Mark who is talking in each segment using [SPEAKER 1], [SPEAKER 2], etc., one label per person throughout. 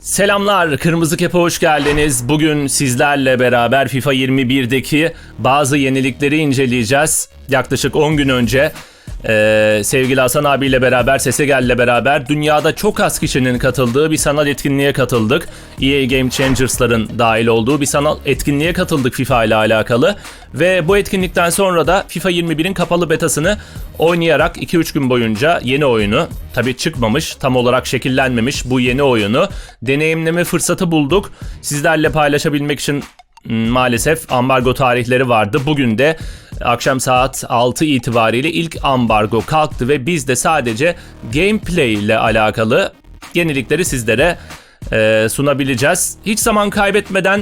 [SPEAKER 1] Selamlar, Kırmızı Kepe hoş geldiniz. Bugün sizlerle beraber FIFA 21'deki bazı yenilikleri inceleyeceğiz. Yaklaşık 10 gün önce eee, sevgili Hasan abiyle beraber, Sesegel'le beraber dünyada çok az kişinin katıldığı bir sanal etkinliğe katıldık. EA Game Changers'ların dahil olduğu bir sanal etkinliğe katıldık FIFA ile alakalı. Ve bu etkinlikten sonra da FIFA 21'in kapalı betasını oynayarak 2-3 gün boyunca yeni oyunu tabi çıkmamış tam olarak şekillenmemiş bu yeni oyunu deneyimleme fırsatı bulduk. Sizlerle paylaşabilmek için m, maalesef ambargo tarihleri vardı. Bugün de akşam saat 6 itibariyle ilk ambargo kalktı ve biz de sadece gameplay ile alakalı yenilikleri sizlere e, sunabileceğiz. Hiç zaman kaybetmeden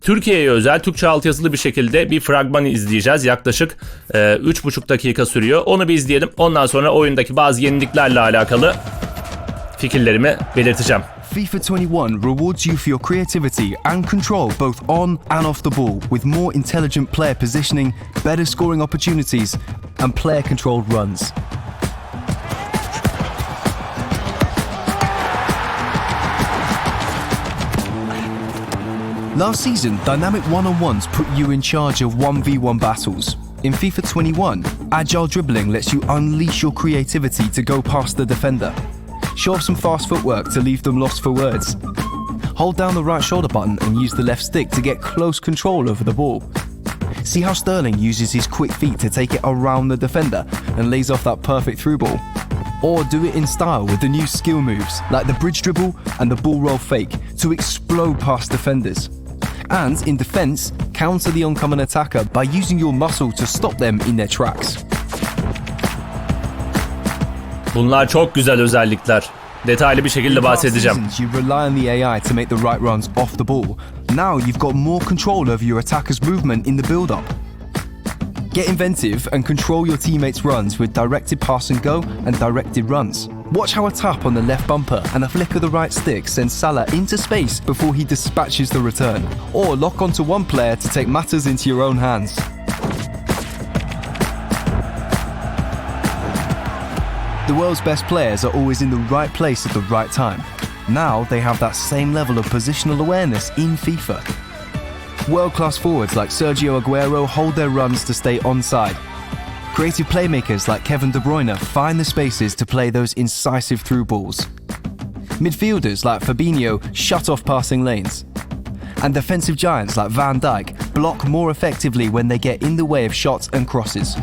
[SPEAKER 1] Türkiye'ye özel Türkçe altyazılı bir şekilde bir fragman izleyeceğiz. Yaklaşık e, 3,5 dakika sürüyor. Onu bir izleyelim. Ondan sonra oyundaki bazı yeniliklerle alakalı fikirlerimi belirteceğim.
[SPEAKER 2] FIFA 21 rewards you for your creativity and control both on and off the ball with more intelligent player positioning, better scoring opportunities, and player controlled runs. Last season, dynamic one on ones put you in charge of 1v1 battles. In FIFA 21, agile dribbling lets you unleash your creativity to go past the defender. Show off some fast footwork to leave them lost for words. Hold down the right shoulder button and use the left stick to get close control over the ball. See how Sterling uses his quick feet to take it around the defender and lays off that perfect through ball. Or do it in style with the new skill moves like the bridge dribble and the ball roll fake to explode past defenders. And in defense, counter the oncoming attacker by using your muscle to stop them in their tracks.
[SPEAKER 1] Bunlar çok güzel özellikler. Detaylı bir şekilde bahsedeceğim.
[SPEAKER 2] you rely on the AI to make the right runs off the ball. Now you've got more control over your attacker's movement in the build-up. Get inventive and control your teammates' runs with directed pass and go and directed runs. Watch how a tap on the left bumper and a flick of the right stick sends Salah into space before he dispatches the return. Or lock onto one player to take matters into your own hands. The world's best players are always in the right place at the right time. Now they have that same level of positional awareness in FIFA. World class forwards like Sergio Aguero hold their runs to stay onside. Creative playmakers like Kevin De Bruyne find the spaces to play those incisive through balls. Midfielders like Fabinho shut off passing lanes. And defensive giants like Van Dijk block more effectively when they get in the way of shots and crosses.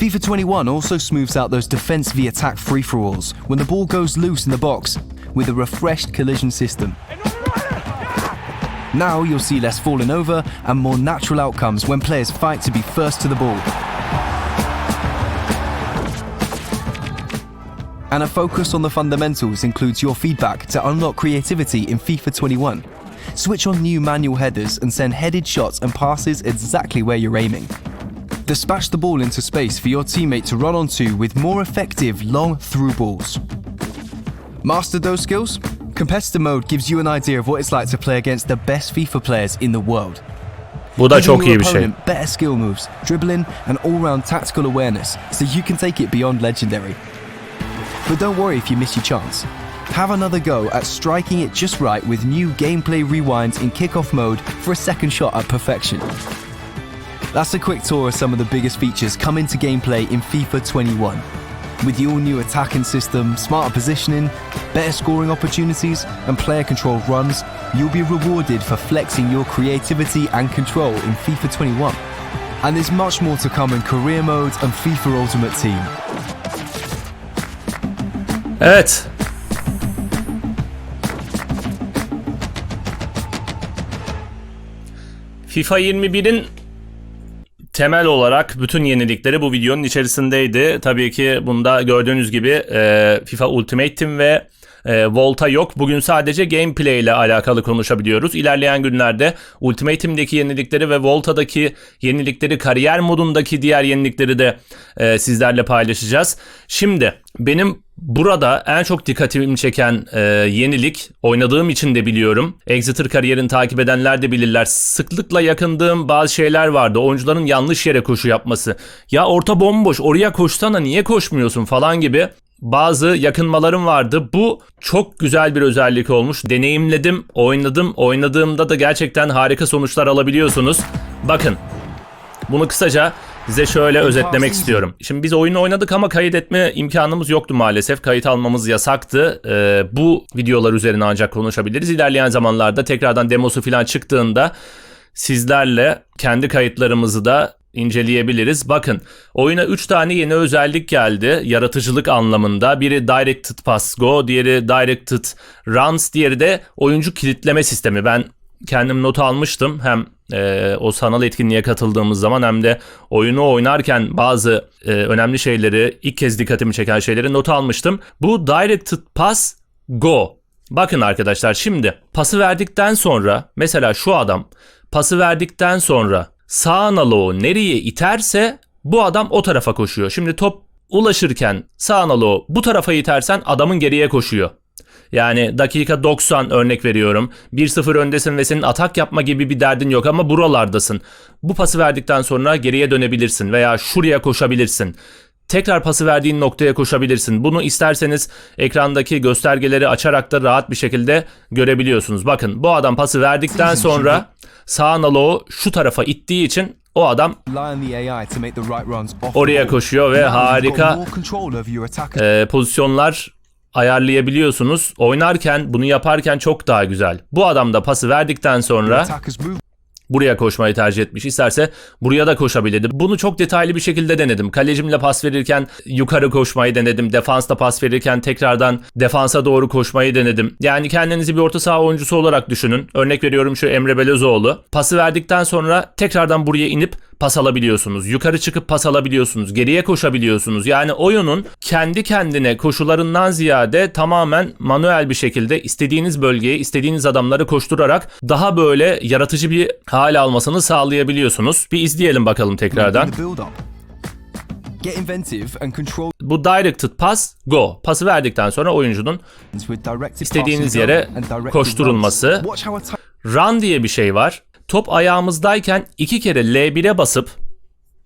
[SPEAKER 2] FIFA 21 also smooths out those defense v attack free for alls when the ball goes loose in the box with a refreshed collision system. Now you'll see less falling over and more natural outcomes when players fight to be first to the ball. And a focus on the fundamentals includes your feedback to unlock creativity in FIFA 21. Switch on new manual headers and send headed shots and passes exactly where you're aiming. Dispatch the ball into space for your teammate to run onto with more effective long through balls. Mastered those skills? Competitor mode gives you an idea of what it's like to play against the best FIFA players in the world.
[SPEAKER 1] Bu da
[SPEAKER 2] Giving
[SPEAKER 1] çok iyi bir şey.
[SPEAKER 2] opponent Better skill moves, dribbling, and all-round tactical awareness, so you can take it beyond legendary. But don't worry if you miss your chance. Have another go at striking it just right with new gameplay rewinds in kickoff mode for a second shot at perfection. That's a quick tour of some of the biggest features coming to gameplay in FIFA 21. With the all-new attacking system, smarter positioning, better scoring opportunities, and player-controlled runs, you'll be rewarded for flexing your creativity and control in FIFA 21. And there's much more to come in career mode and FIFA Ultimate Team.
[SPEAKER 1] Evet. FIFA 21'in temel olarak bütün yenilikleri bu videonun içerisindeydi. Tabii ki bunda gördüğünüz gibi e, FIFA Ultimate Team ve e, Volta yok. Bugün sadece gameplay ile alakalı konuşabiliyoruz. İlerleyen günlerde Ultimate yenilikleri ve Volta'daki yenilikleri, kariyer modundaki diğer yenilikleri de e, sizlerle paylaşacağız. Şimdi Benim burada en çok dikkatimi çeken e, yenilik oynadığım için de biliyorum. Exeter kariyerini takip edenler de bilirler. Sıklıkla yakındığım bazı şeyler vardı. Oyuncuların yanlış yere koşu yapması. Ya orta bomboş oraya koşsana niye koşmuyorsun falan gibi bazı yakınmalarım vardı. Bu çok güzel bir özellik olmuş. Deneyimledim, oynadım. Oynadığımda da gerçekten harika sonuçlar alabiliyorsunuz. Bakın bunu kısaca size şöyle özetlemek istiyorum. Şimdi biz oyunu oynadık ama kayıt etme imkanımız yoktu maalesef. Kayıt almamız yasaktı. Ee, bu videolar üzerine ancak konuşabiliriz. İlerleyen zamanlarda tekrardan demosu falan çıktığında sizlerle kendi kayıtlarımızı da inceleyebiliriz. Bakın oyuna 3 tane yeni özellik geldi yaratıcılık anlamında. Biri Directed Pass Go, diğeri Directed Runs, diğeri de oyuncu kilitleme sistemi. Ben kendim not almıştım. Hem e, o sanal etkinliğe katıldığımız zaman hem de oyunu oynarken bazı e, önemli şeyleri ilk kez dikkatimi çeken şeyleri not almıştım. Bu Directed Pass Go. Bakın arkadaşlar şimdi pası verdikten sonra mesela şu adam pası verdikten sonra sağ analoğu nereye iterse bu adam o tarafa koşuyor. Şimdi top ulaşırken sağ analoğu bu tarafa itersen adamın geriye koşuyor. Yani dakika 90 örnek veriyorum. 1-0 öndesin ve senin atak yapma gibi bir derdin yok ama buralardasın. Bu pası verdikten sonra geriye dönebilirsin veya şuraya koşabilirsin. Tekrar pası verdiğin noktaya koşabilirsin. Bunu isterseniz ekrandaki göstergeleri açarak da rahat bir şekilde görebiliyorsunuz. Bakın bu adam pası verdikten sonra sağ analoğu şu tarafa ittiği için o adam oraya koşuyor ve harika e, pozisyonlar ayarlayabiliyorsunuz. Oynarken bunu yaparken çok daha güzel. Bu adam da pası verdikten sonra buraya koşmayı tercih etmiş. İsterse buraya da koşabilirdi. Bunu çok detaylı bir şekilde denedim. Kalecimle pas verirken yukarı koşmayı denedim. Defansta pas verirken tekrardan defansa doğru koşmayı denedim. Yani kendinizi bir orta saha oyuncusu olarak düşünün. Örnek veriyorum şu Emre Belözoğlu. Pası verdikten sonra tekrardan buraya inip pas alabiliyorsunuz. Yukarı çıkıp pas alabiliyorsunuz. Geriye koşabiliyorsunuz. Yani oyunun kendi kendine koşularından ziyade tamamen manuel bir şekilde istediğiniz bölgeye, istediğiniz adamları koşturarak daha böyle yaratıcı bir hale almasını sağlayabiliyorsunuz. Bir izleyelim bakalım tekrardan. Bu directed pass go. Pası verdikten sonra oyuncunun İstediğiniz yere koşturulması. run diye bir şey var. Top ayağımızdayken iki kere L1'e basıp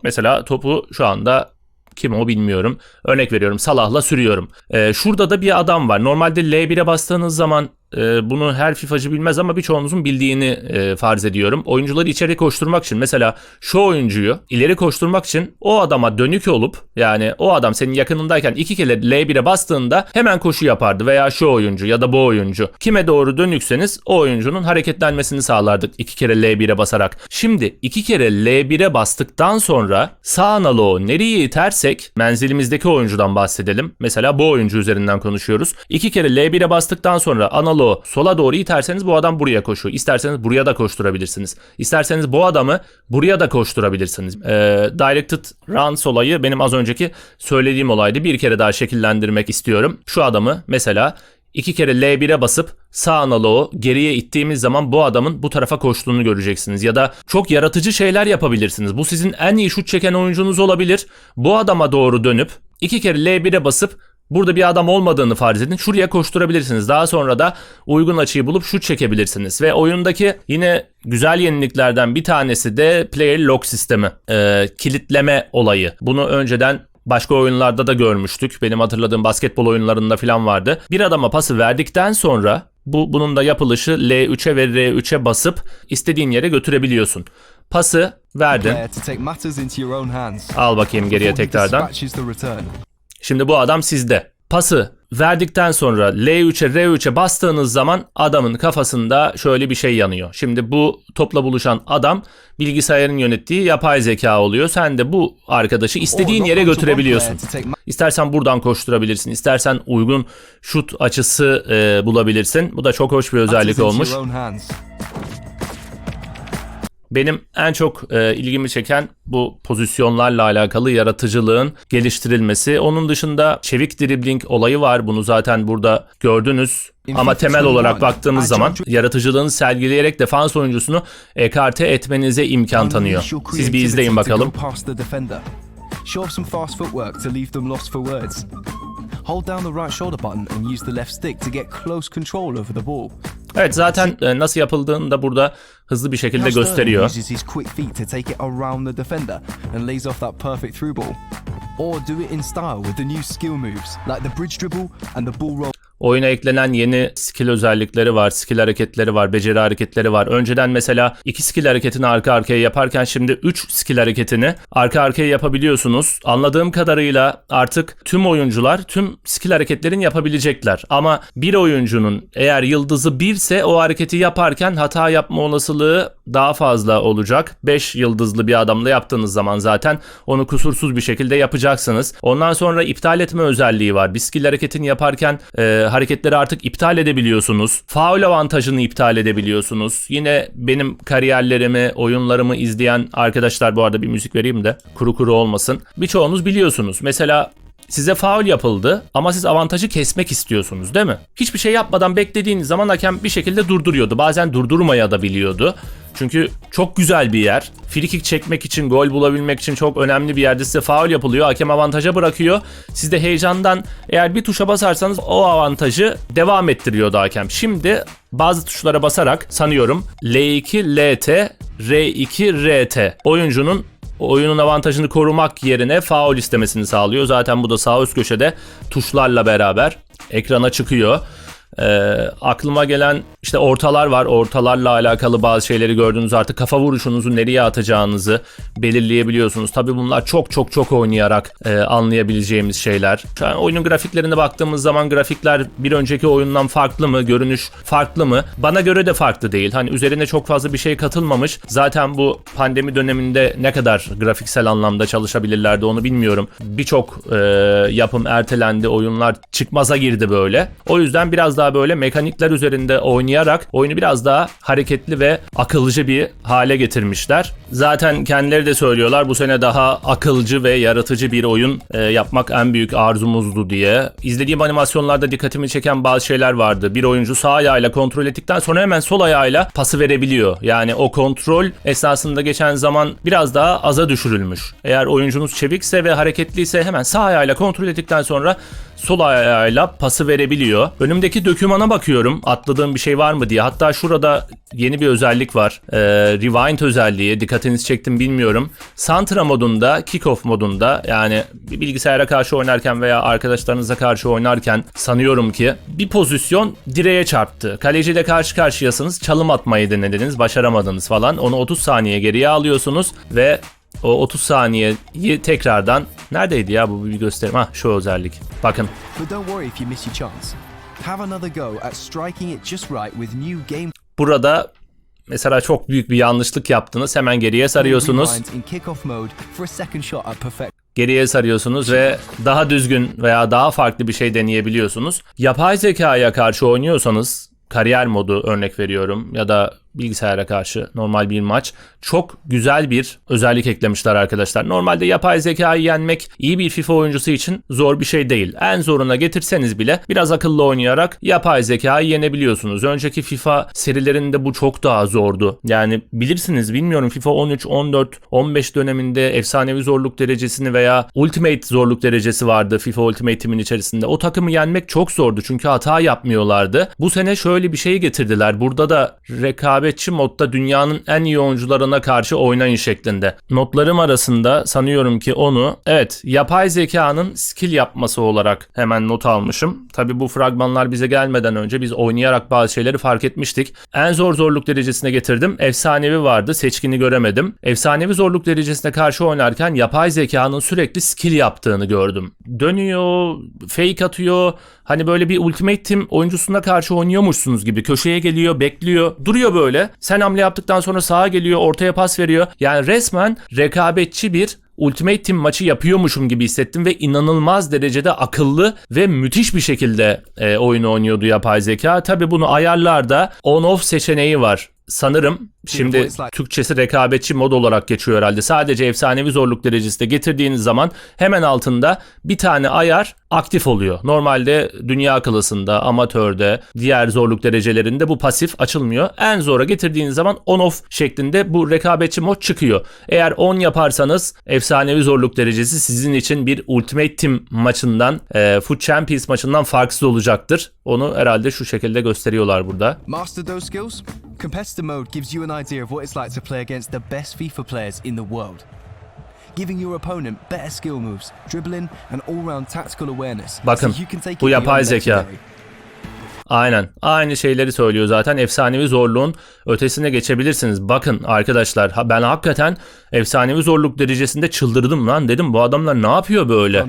[SPEAKER 1] mesela topu şu anda kim o bilmiyorum. Örnek veriyorum Salah'la sürüyorum. Ee, şurada da bir adam var. Normalde L1'e bastığınız zaman e, bunu her FIFA'cı bilmez ama birçoğunuzun bildiğini e, farz ediyorum. Oyuncuları içeri koşturmak için mesela şu oyuncuyu ileri koşturmak için o adama dönük olup yani o adam senin yakınındayken iki kere L1'e bastığında hemen koşu yapardı veya şu oyuncu ya da bu oyuncu. Kime doğru dönükseniz o oyuncunun hareketlenmesini sağlardık iki kere L1'e basarak. Şimdi iki kere L1'e bastıktan sonra sağ analoğu nereye itersek menzilimizdeki oyuncudan bahsedelim. Mesela bu oyuncu üzerinden konuşuyoruz. İki kere L1'e bastıktan sonra analoğu sola doğru iterseniz bu adam buraya koşuyor. İsterseniz buraya da koşturabilirsiniz. İsterseniz bu adamı buraya da koşturabilirsiniz. Ee, directed runs olayı benim az önceki söylediğim olaydı. Bir kere daha şekillendirmek istiyorum. Şu adamı mesela iki kere L1'e basıp sağ analoğu geriye ittiğimiz zaman bu adamın bu tarafa koştuğunu göreceksiniz. Ya da çok yaratıcı şeyler yapabilirsiniz. Bu sizin en iyi şut çeken oyuncunuz olabilir. Bu adama doğru dönüp iki kere L1'e basıp Burada bir adam olmadığını farz edin. Şuraya koşturabilirsiniz. Daha sonra da uygun açıyı bulup şut çekebilirsiniz. Ve oyundaki yine güzel yeniliklerden bir tanesi de player lock sistemi. Ee, kilitleme olayı. Bunu önceden Başka oyunlarda da görmüştük. Benim hatırladığım basketbol oyunlarında falan vardı. Bir adama pası verdikten sonra bu bunun da yapılışı L3'e ve R3'e basıp istediğin yere götürebiliyorsun. Pası verdin. Al bakayım geriye tekrardan. Şimdi bu adam sizde. Pası verdikten sonra L3'e R3'e bastığınız zaman adamın kafasında şöyle bir şey yanıyor. Şimdi bu topla buluşan adam bilgisayarın yönettiği yapay zeka oluyor. Sen de bu arkadaşı istediğin yere götürebiliyorsun. İstersen buradan koşturabilirsin. istersen uygun şut açısı e, bulabilirsin. Bu da çok hoş bir özellik olmuş. Benim en çok e, ilgimi çeken bu pozisyonlarla alakalı yaratıcılığın geliştirilmesi. Onun dışında çevik dribbling olayı var. Bunu zaten burada gördünüz. Ama temel olarak
[SPEAKER 2] 21,
[SPEAKER 1] baktığımız zaman yaratıcılığını sergileyerek defans oyuncusunu ekarte etmenize imkan tanıyor. Siz bir izleyin bakalım.
[SPEAKER 2] Show off some fast footwork to leave them lost for words. hold down the right shoulder button and use the left stick to get close control over the ball.
[SPEAKER 1] Evet zaten e, nasıl yapıldığını da burada hızlı bir şekilde gösteriyor.
[SPEAKER 2] Or do it in style with the new skill moves like the bridge dribble and the ball roll.
[SPEAKER 1] Oyuna eklenen yeni skill özellikleri var, skill hareketleri var, beceri hareketleri var. Önceden mesela iki skill hareketini arka arkaya yaparken şimdi 3 skill hareketini arka arkaya yapabiliyorsunuz. Anladığım kadarıyla artık tüm oyuncular tüm skill hareketlerini yapabilecekler. Ama bir oyuncunun eğer yıldızı 1 ise o hareketi yaparken hata yapma olasılığı daha fazla olacak. 5 yıldızlı bir adamla yaptığınız zaman zaten onu kusursuz bir şekilde yapacaksınız. Ondan sonra iptal etme özelliği var. Bir skill hareketini yaparken e, hareketleri artık iptal edebiliyorsunuz. Faul avantajını iptal edebiliyorsunuz. Yine benim kariyerlerimi, oyunlarımı izleyen arkadaşlar bu arada bir müzik vereyim de kuru kuru olmasın. Birçoğunuz biliyorsunuz. Mesela Size faul yapıldı ama siz avantajı kesmek istiyorsunuz değil mi? Hiçbir şey yapmadan beklediğiniz zaman hakem bir şekilde durduruyordu. Bazen durdurmaya da biliyordu. Çünkü çok güzel bir yer. Frikik çekmek için, gol bulabilmek için çok önemli bir yerde size faul yapılıyor. Hakem avantaja bırakıyor. Siz de heyecandan eğer bir tuşa basarsanız o avantajı devam ettiriyordu hakem. Şimdi bazı tuşlara basarak sanıyorum L2, LT, R2, RT oyuncunun oyunun avantajını korumak yerine faul istemesini sağlıyor. Zaten bu da sağ üst köşede tuşlarla beraber ekrana çıkıyor. Ee, aklıma gelen işte ortalar var. Ortalarla alakalı bazı şeyleri gördünüz artık kafa vuruşunuzu nereye atacağınızı belirleyebiliyorsunuz. Tabii bunlar çok çok çok oynayarak e, anlayabileceğimiz şeyler. Şu an oyunun grafiklerine baktığımız zaman grafikler bir önceki oyundan farklı mı? Görünüş farklı mı? Bana göre de farklı değil. Hani üzerine çok fazla bir şey katılmamış. Zaten bu pandemi döneminde ne kadar grafiksel anlamda çalışabilirlerdi onu bilmiyorum. Birçok e, yapım ertelendi. Oyunlar çıkmaza girdi böyle. O yüzden biraz daha böyle mekanikler üzerinde oynayarak oyunu biraz daha hareketli ve akılcı bir hale getirmişler. Zaten kendileri de söylüyorlar bu sene daha akılcı ve yaratıcı bir oyun e, yapmak en büyük arzumuzdu diye. İzlediğim animasyonlarda dikkatimi çeken bazı şeyler vardı. Bir oyuncu sağ ayağıyla kontrol ettikten sonra hemen sol ayağıyla pası verebiliyor. Yani o kontrol esnasında geçen zaman biraz daha aza düşürülmüş. Eğer oyuncunuz çevikse ve hareketliyse hemen sağ ayağıyla kontrol ettikten sonra sol ayağıyla pası verebiliyor. Önümdeki dökümana bakıyorum atladığım bir şey var mı diye. Hatta şurada yeni bir özellik var. Ee, Rewind özelliği. Dikkatinizi çektim bilmiyorum. Santra modunda, kickoff modunda yani bir bilgisayara karşı oynarken veya arkadaşlarınıza karşı oynarken sanıyorum ki bir pozisyon direğe çarptı. Kaleciyle karşı karşıyasınız. Çalım atmayı denediniz. Başaramadınız falan. Onu 30 saniye geriye alıyorsunuz ve o 30 saniyeyi tekrardan neredeydi ya bu bir gösterim. Ha şu özellik. Bakın burada mesela çok büyük bir yanlışlık yaptınız. Hemen geriye sarıyorsunuz. Geriye sarıyorsunuz ve daha düzgün veya daha farklı bir şey deneyebiliyorsunuz. Yapay zekaya karşı oynuyorsanız kariyer modu örnek veriyorum ya da bilgisayara karşı normal bir maç çok güzel bir özellik eklemişler arkadaşlar. Normalde yapay zekayı yenmek iyi bir FIFA oyuncusu için zor bir şey değil. En zoruna getirseniz bile biraz akıllı oynayarak yapay zekayı yenebiliyorsunuz. Önceki FIFA serilerinde bu çok daha zordu. Yani bilirsiniz bilmiyorum FIFA 13, 14, 15 döneminde efsanevi zorluk derecesini veya Ultimate zorluk derecesi vardı FIFA Ultimate Team'in içerisinde. O takımı yenmek çok zordu çünkü hata yapmıyorlardı. Bu sene şöyle bir şey getirdiler. Burada da rekabetçi modda dünyanın en iyi oyuncularına karşı oynayın şeklinde. Notlarım arasında sanıyorum ki onu evet yapay zekanın skill yapması olarak hemen not almışım. Tabi bu fragmanlar bize gelmeden önce biz oynayarak bazı şeyleri fark etmiştik. En zor zorluk derecesine getirdim. Efsanevi vardı. Seçkini göremedim. Efsanevi zorluk derecesine karşı oynarken yapay zekanın sürekli skill yaptığını gördüm. Dönüyor, fake atıyor. Hani böyle bir Ultimate Team oyuncusuna karşı oynuyormuşsunuz gibi. Köşeye geliyor, bekliyor. Duruyor böyle. Sen hamle yaptıktan sonra sağa geliyor, ortaya pas veriyor. Yani resmen rekabetçi bir Ultimate Team maçı yapıyormuşum gibi hissettim ve inanılmaz derecede akıllı ve müthiş bir şekilde e, oyunu oynuyordu yapay zeka. Tabi bunu ayarlarda on-off seçeneği var. Sanırım şimdi Türkçesi rekabetçi mod olarak geçiyor herhalde. Sadece efsanevi zorluk derecesi de getirdiğiniz zaman hemen altında bir tane ayar aktif oluyor. Normalde dünya klasında, amatörde, diğer zorluk derecelerinde bu pasif açılmıyor. En zora getirdiğiniz zaman on off şeklinde bu rekabetçi mod çıkıyor. Eğer 10 yaparsanız efsanevi zorluk derecesi sizin için bir Ultimate Team maçından, e, Foot Champions maçından farksız olacaktır. Onu herhalde şu şekilde gösteriyorlar burada.
[SPEAKER 2] Master those skills? Competitive mode gives you an idea of what it's like to play against the best FIFA players in the world. Giving your opponent better skill moves, dribbling, and all-round tactical awareness.
[SPEAKER 1] Bakın,
[SPEAKER 2] so you can take
[SPEAKER 1] bu yapay zeka. Aynen. Aynı şeyleri söylüyor zaten. Efsanevi zorluğun ötesine geçebilirsiniz. Bakın arkadaşlar ben hakikaten efsanevi zorluk derecesinde çıldırdım lan dedim. Bu adamlar ne yapıyor böyle?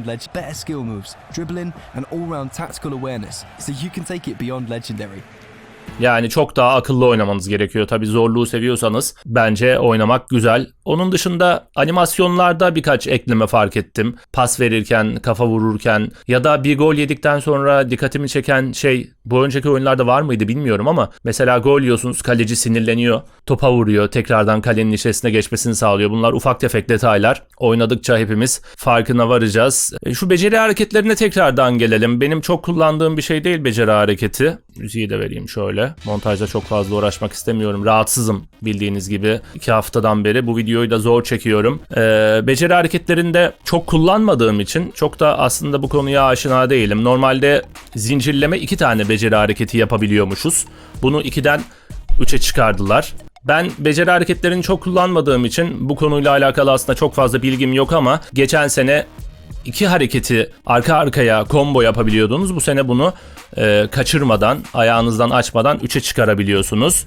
[SPEAKER 1] Yani çok daha akıllı oynamanız gerekiyor. Tabii zorluğu seviyorsanız bence oynamak güzel. Onun dışında animasyonlarda birkaç ekleme fark ettim. Pas verirken, kafa vururken ya da bir gol yedikten sonra dikkatimi çeken şey bu önceki oyunlarda var mıydı bilmiyorum ama mesela gol yiyorsunuz kaleci sinirleniyor. Topa vuruyor. Tekrardan kalenin içerisine geçmesini sağlıyor. Bunlar ufak tefek detaylar. Oynadıkça hepimiz farkına varacağız. E, Şu beceri hareketlerine tekrardan gelelim. Benim çok kullandığım bir şey değil beceri hareketi. Müziği de vereyim şöyle. Montajda çok fazla uğraşmak istemiyorum. Rahatsızım bildiğiniz gibi. iki haftadan beri bu videoyu da zor çekiyorum. Ee, beceri hareketlerinde çok kullanmadığım için çok da aslında bu konuya aşina değilim. Normalde zincirleme iki tane beceri hareketi yapabiliyormuşuz. Bunu 2'den 3'e çıkardılar. Ben beceri hareketlerini çok kullanmadığım için bu konuyla alakalı aslında çok fazla bilgim yok ama geçen sene iki hareketi arka arkaya combo yapabiliyordunuz. Bu sene bunu e, kaçırmadan, ayağınızdan açmadan 3'e çıkarabiliyorsunuz.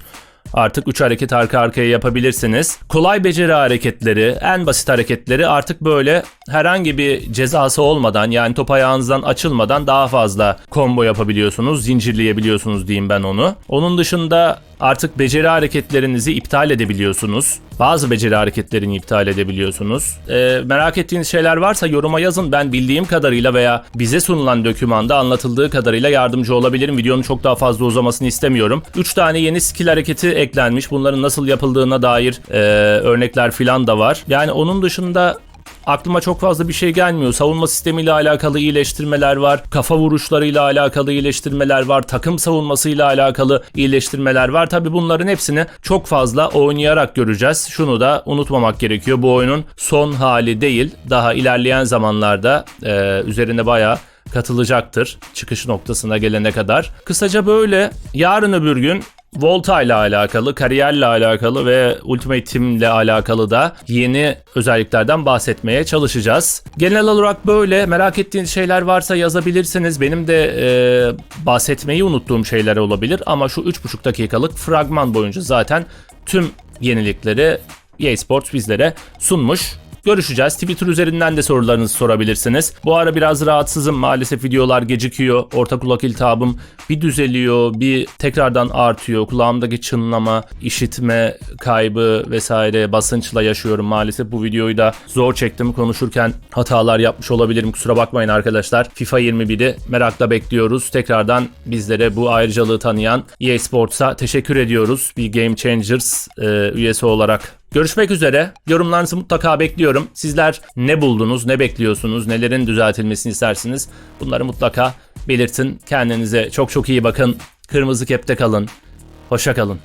[SPEAKER 1] Artık 3 hareket arka arkaya yapabilirsiniz. Kolay beceri hareketleri, en basit hareketleri artık böyle herhangi bir cezası olmadan yani top ayağınızdan açılmadan daha fazla combo yapabiliyorsunuz, zincirleyebiliyorsunuz diyeyim ben onu. Onun dışında artık beceri hareketlerinizi iptal edebiliyorsunuz. Bazı beceri hareketlerini iptal edebiliyorsunuz. Ee, merak ettiğiniz şeyler varsa yoruma yazın. Ben bildiğim kadarıyla veya bize sunulan dokümanda anlatıldığı kadarıyla yardımcı olabilirim. Videonun çok daha fazla uzamasını istemiyorum. 3 tane yeni skill hareketi eklenmiş. Bunların nasıl yapıldığına dair e, örnekler falan da var. Yani onun dışında aklıma çok fazla bir şey gelmiyor. Savunma sistemiyle alakalı iyileştirmeler var. Kafa vuruşlarıyla alakalı iyileştirmeler var. Takım savunmasıyla alakalı iyileştirmeler var. Tabi bunların hepsini çok fazla oynayarak göreceğiz. Şunu da unutmamak gerekiyor. Bu oyunun son hali değil. Daha ilerleyen zamanlarda e, üzerine bayağı katılacaktır çıkış noktasına gelene kadar. Kısaca böyle yarın öbür gün Volta ile alakalı, kariyerle alakalı ve Ultimate Team ile alakalı da yeni özelliklerden bahsetmeye çalışacağız. Genel olarak böyle merak ettiğiniz şeyler varsa yazabilirsiniz. Benim de e, bahsetmeyi unuttuğum şeyler olabilir ama şu 3,5 dakikalık fragman boyunca zaten tüm yenilikleri EA Sports bizlere sunmuş. Görüşeceğiz. Twitter üzerinden de sorularınızı sorabilirsiniz. Bu ara biraz rahatsızım. Maalesef videolar gecikiyor. Orta kulak iltihabım bir düzeliyor, bir tekrardan artıyor. Kulağımdaki çınlama, işitme kaybı vesaire basınçla yaşıyorum. Maalesef bu videoyu da zor çektim. Konuşurken hatalar yapmış olabilirim. Kusura bakmayın arkadaşlar. FIFA 21'i merakla bekliyoruz. Tekrardan bizlere bu ayrıcalığı tanıyan EA Sports'a teşekkür ediyoruz. Bir Game Changers e, üyesi olarak Görüşmek üzere. Yorumlarınızı mutlaka bekliyorum. Sizler ne buldunuz, ne bekliyorsunuz, nelerin düzeltilmesini istersiniz? Bunları mutlaka belirtin. Kendinize çok çok iyi bakın. Kırmızı kepte kalın. Hoşça kalın.